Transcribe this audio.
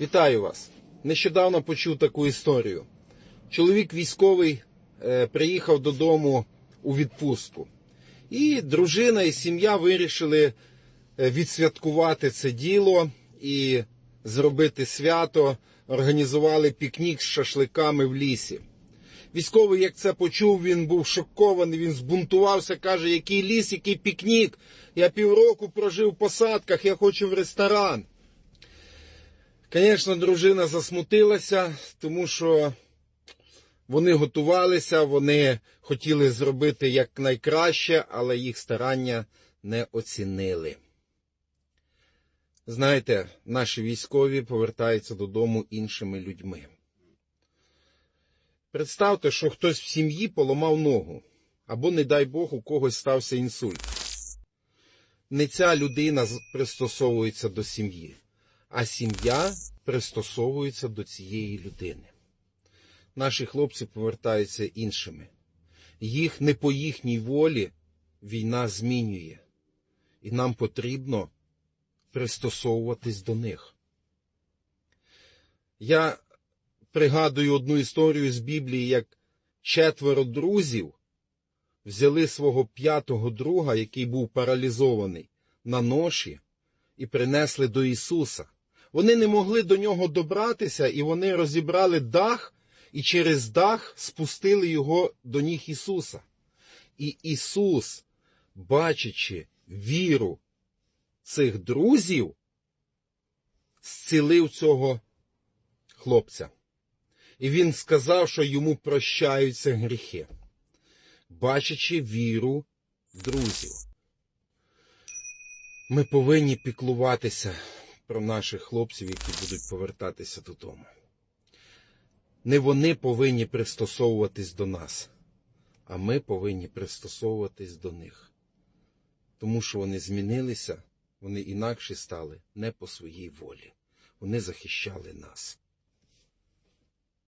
Вітаю вас! Нещодавно почув таку історію. Чоловік військовий е, приїхав додому у відпустку. І дружина і сім'я вирішили е, відсвяткувати це діло і зробити свято, організували пікнік з шашликами в лісі. Військовий, як це почув, він був шокований, він збунтувався, каже, який ліс, який пікнік. Я півроку прожив в посадках, я хочу в ресторан. Звісно, дружина засмутилася, тому що вони готувалися, вони хотіли зробити якнайкраще, але їх старання не оцінили. Знаєте, наші військові повертаються додому іншими людьми. Представте, що хтось в сім'ї поламав ногу, або, не дай Бог, у когось стався інсульт. Не ця людина пристосовується до сім'ї, а сім'я пристосовується до цієї людини. Наші хлопці повертаються іншими. Їх не по їхній волі війна змінює, і нам потрібно пристосовуватись до них. Я пригадую одну історію з Біблії, як четверо друзів взяли свого п'ятого друга, який був паралізований, на ноші і принесли до Ісуса. Вони не могли до нього добратися, і вони розібрали дах і через дах спустили його до ніг Ісуса. І Ісус, бачачи віру цих друзів, зцілив цього хлопця. І він сказав, що йому прощаються гріхи, бачачи віру друзів. Ми повинні піклуватися про наших хлопців, які будуть повертатися додому. Не вони повинні пристосовуватись до нас, а ми повинні пристосовуватись до них. Тому що вони змінилися, вони інакше стали не по своїй волі. Вони захищали нас.